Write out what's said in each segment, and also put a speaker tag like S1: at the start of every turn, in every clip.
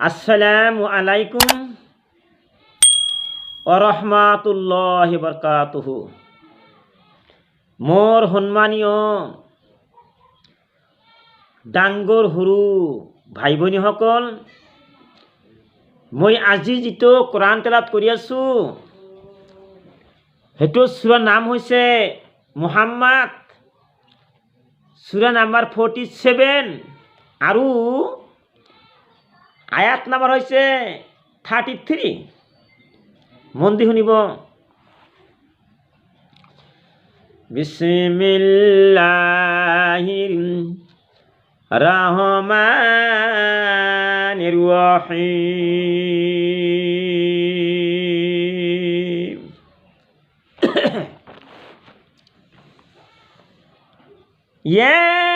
S1: আসসালামু আলাইকুম ওরহমাতুল্লাহ বরকাতুহু। মোর সন্মানীয় ডাঙ্গৰ সৰু ভাই ভনীসকল মই আজি যিটো কোৰাণ তেলাত কৰি আছোঁ, সেইটো চূড়াৰ নাম হৈছে মুহাম্মাদ। চূড়া নাম্বাৰ ফৰ্টি ছেভেন আৰু আয়াত নাম্বাৰ হৈছে থাৰ্টি থ্ৰী মন দি শুনিব। বিসমিল্লাহির রহমানির রহিম। يا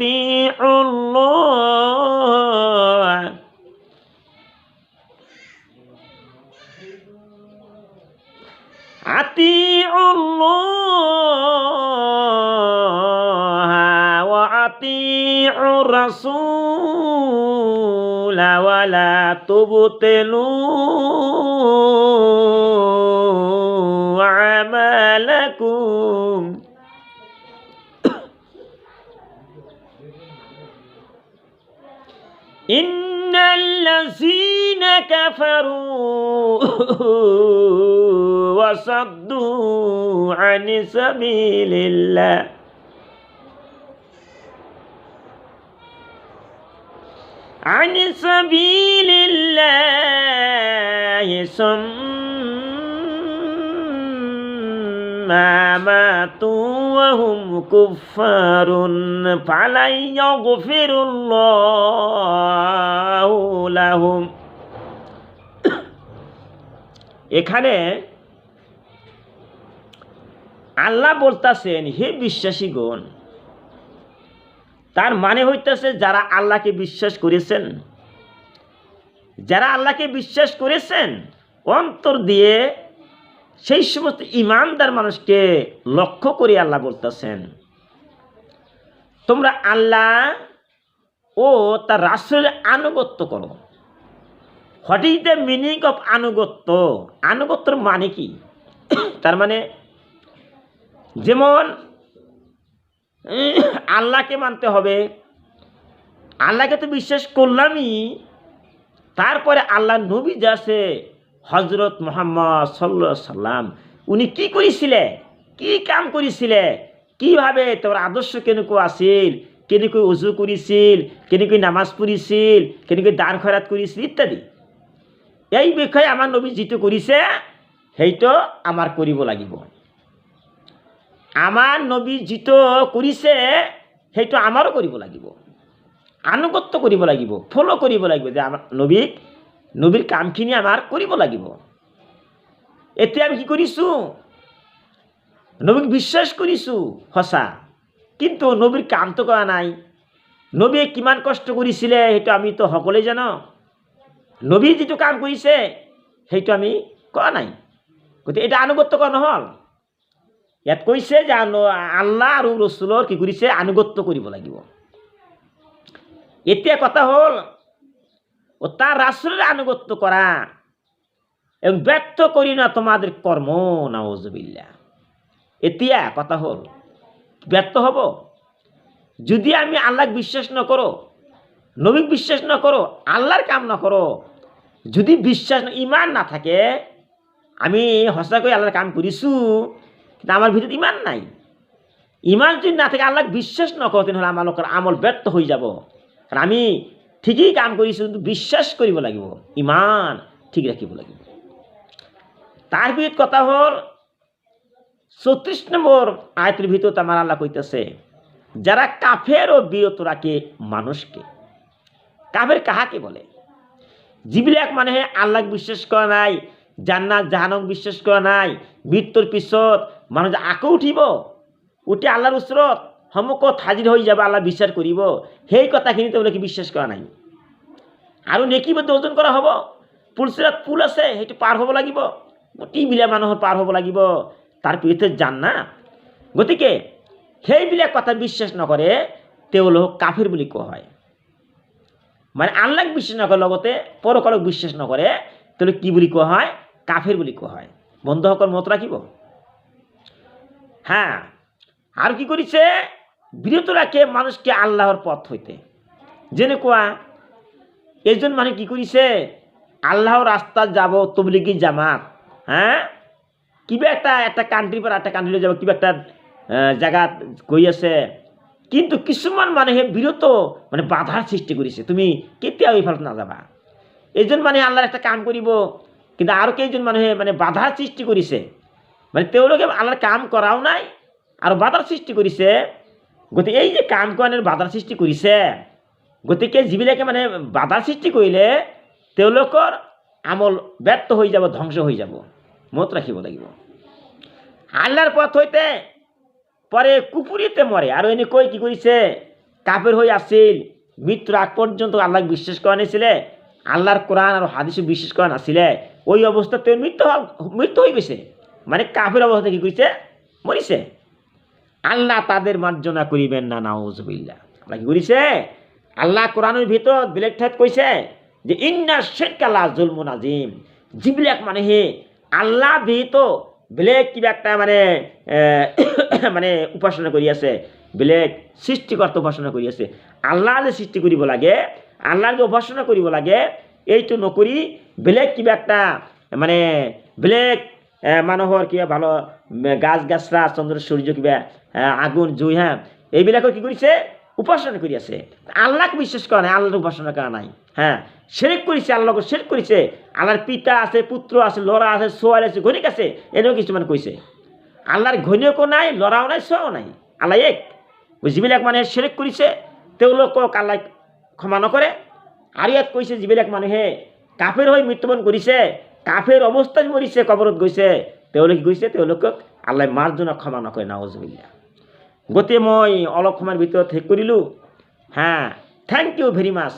S1: آمنوا أطيعوا الله. أطيعوا الله وأطيعوا الرسول ولا تبطلوا إن الذين كفروا وصدوا عن سبيل الله عن سبيل الله ثم ماتوا وهم كفار فلن يغفر الله لهم এখানে আল্লাহ বলতাছেন হে বিশ্বাসীগণ তার মানে হইতেছে যারা আল্লাহকে বিশ্বাস করেছেন যারা আল্লাহকে বিশ্বাস করেছেন অন্তর দিয়ে সেই সমস্ত ইমানদার মানুষকে লক্ষ্য করে আল্লাহ বলতেছেন, তোমরা আল্লাহ ও তার রাষ্ট্রের আনুগত্য করো। What is the meaning of আনুগত্য? আনুগত্যর মানে কি? তার মানে যেমন, আল্লাহকে মানতে হবে, আল্লাহকে তো বিশ্বাস করলামই, তারপরে আল্লাহ নবী যে আছে হজরত মোহাম্মদ সাল্লা সাল্লাম, উনি কি করেছিলে কি কাম করেছিলে কীভাবে তোর আদর্শ কেনেকৈ আছিল? কেনেকৈ উজু কৰিছিল কেনেকৈ নামাজ পঢ়িছিল কেনেকৈ দান খৰাত কৰিছিল ইত্যাদি। এই বিষয়ে আমাৰ নবী যিটো কৰিছে সেইটো আমাৰ কৰিব লাগিব। আমাৰ নবী যিটো কৰিছে সেইটো আমাৰো কৰিব লাগিব। আনুগত্য কৰিব লাগিব ফ'ল' কৰিব লাগিব যে আমাৰ নবীক নবীৰ কামখিনি আমাৰ কৰিব লাগিব। এতিয়া আমি কি কৰিছোঁ নবীক বিশ্বাস কৰিছোঁ সঁচা কিন্তু নবীৰ কামটো কৰা নাই। নবীয়ে কিমান কষ্ট কৰিছিলে সেইটো আমিতো সকলোৱে জানো। নবী যিটো কাম কৰিছে, সেইটো আমি কৰা নাই। গতিকে এটা আনুগত্য কৰা নহ'ল। ইয়াত কৈছে যে আল্লাহ আৰু ৰচুলৰ কি কৰিছে, আনুগত্য কৰিব লাগিব। এতিয়া কথা হ'ল ও তার রাসুলের আনুগত্য করা। এবং ব্যর্থ করি না তোমাদের কর্ম নাওজবিল্লা এতিয়া কথা হল, ব্যর্থ হব? যদি আমি আল্লাহক বিশ্বাস নকৰো নবীক বিশ্বাস নকৰো আল্লাহৰ কাম নকৰো যদি বিশ্বাস ন- ইমান নাথাকে আমি সঁচাকৈ আল্লাহৰ কাম কৰিছোঁ কিন্তু আমাৰ ভিতৰত ইমান নাই। ইমান যদি নাথাকে আল্লাহক বিশ্বাস নকৰোঁ তেনেহ'লে আমালোকৰ আমল ব্যৰ্থ হৈ যাব। কাৰণ আমি ঠিকেই কাম কৰিছোঁ কিন্তু বিশ্বাস কৰিব লাগিব। ইমান ঠিক ৰাখিব লাগিব। তাৰ ভিতৰত কথা হ'ল চৌত্ৰিছ নম্বৰ আয়তের ভিতৰত আমাৰ আল্লাহ কইতেছে, যারা কাফের ও বিরত রাখে মানুষকে। কাফের কাহাকে বলে? যিবিলাক মানুহে আল্লাহক বিশ্বাস কৰা নাই, জান্নাত জাহানক বিশ্বাস কৰা নাই মৃত্যুৰ পিছত মানুহ আকৌ উঠিব, উঠি আল্লাহৰ ওচৰত সন্মুখত হাজিৰ হৈ যাব, আল্লাহ বিশ্বাস কৰিব সেই কথাখিনি তেওঁলোকে বিশ্বাস কৰা নাই। আৰু নেকিবদ্ধ ওজন কৰা হ'ব। পুলচিৰাত পুল আছে সেইটো পাৰ হ'ব লাগিব। গোটেইবিলাক মানুহৰ পাৰ হ'ব লাগিব। তাৰ পিছতে যান না গতিকে সেইবিলাক কথা বিশ্বাস নকৰে তেওঁলোক কাফিৰ বুলি কোৱা হয়। মানে আল্লাহক বিশ্বাস নকৰে, লগতে পৰকালক বিশ্বাস নকৰে তেওঁলোক কি বুলি কোৱা হয়? কাফিৰ বুলি কোৱা হয়। বন্ধুসকল মত ৰাখিব। হ্যাঁ আর কি করেছে বিরত রাখে মানুষকে আল্লাহর পথ হইতে। এজন মানে কি কৰিছে আল্লাহর রাস্তাত যাব তবলিগি জামাত। হ্যাঁ? কিবা একটা একটা কাণ্ট্রিৰ পৰা একটা কাণ্ট্ৰিলৈ যাব, কিবা একটা জাগাত গৈ আছে। কিন্তু কিছুমান মানুহে বিৰত মানে বাধাৰ সৃষ্টি কৰিছে। তুমি কেতিয়াও এইফালে নাযাবা। এজন মানুহে আল্লাহৰ একটা কাম কৰিব। কিন্তু আৰু কেইজন মানুহে মানে বাধাৰ সৃষ্টি কৰিছে। মানে তেওঁলোকে আল্লাহৰ কাম কৰাও নাই আৰু বাধাৰ সৃষ্টি কৰিছে। গতিকে এই যে কাম কৰাৰ বাধাৰ সৃষ্টি কৰিছে গতিকে যিবিলাকে মানে বাধাৰ সৃষ্টি কৰিলে, তেওঁলোকৰ আমল ব্যৰ্থ হৈ যাব, ধ্বংস হৈ যাব। মত ৰাখিব লাগিব। আল্লাহৰ পথ হইতে পরে কুপুরিতে মরে আর এনেকৈ কি কৰিছে? কাপের হৈ আছিল। মৃত্যুর আগ পর্যন্ত আল্লাহ বিশ্বাস কৰা নাছিলে। আল্লাহর কোরআন আর হাদিসে বিশ্বাস কৰা নাছিলে। ওই অৱস্থাত তেওঁৰ মৃত্যু মৃত্যু হৈ গৈছে। মানে কাফের অবস্থা কি কৰিছে? মৰিছে। আল্লাহ তাদের মার্জনা করিবেন না নাউজবিল্লা আল্লাহ কি কৰিছে? আল্লাহ কোরআনের ভিতৰত বেলেগ ঠাইত কৈছে যে, ইন্না শেখালা জুলমুন আজিম যিবিলাক মানুহে আল্লাহ বিহিত বেলেগ কিবা একটা মানে মানে উপাসনা কৰি আছে বেলেগ সৃষ্টিকৰ্তা উপাসনা কৰি আছে আল্লাহ যে সৃষ্টি কৰিব লাগে আল্লাহ যে উপাসনা কৰিব লাগে, এইটো নকৰি বেলেগ কিবা একটা মানে বেলেগ মানুহৰ কিবা ভালো গাছ গাছৰা চন্দ্ৰ সূৰ্য কিবা আগুন, জুই হা এইবিলাকৰ কি কৰিছে উপাসনা কৰি আছে আল্লাহক বিশ্বাস কৰা নাই আল্লাহক উপাসনা কৰা নাই। হ্যাঁ সেরেক করেছে আল্লাহকে সেরেক করেছে। আল্লাহর পিতা আছে, পুত্র আছে, লড়া আছে, সোয়াল আছে ঘনিক আছে, এনেও কিছুমান কৈছে আল্লাহৰ ঘৈণীয়েকো নাই ল'ৰাও নাই চোৱাও নাই। আল্লাহ এক। যিবিলাক মানুহে সেৰেক কৰিছে তেওঁলোকক আল্লাহ ক্ষমা নকৰে। আৰু ইয়াত কৈছে যিবিলাক মানুহে কাফেৰ হৈ মৃত্যুবৰণ কৰিছে কাফেৰ অৱস্থাত মৰিছে কবৰত গৈছে। তেওঁলোকে গৈছে তেওঁলোকক আল্লাহ মাৰ্জনা ক্ষমা নকৰে নাওজবিল্লা গতিকে মই অলপ সময়ৰ ভিতৰত শেষ কৰিলোঁ হা থেংক ইউ ভেৰি মাছ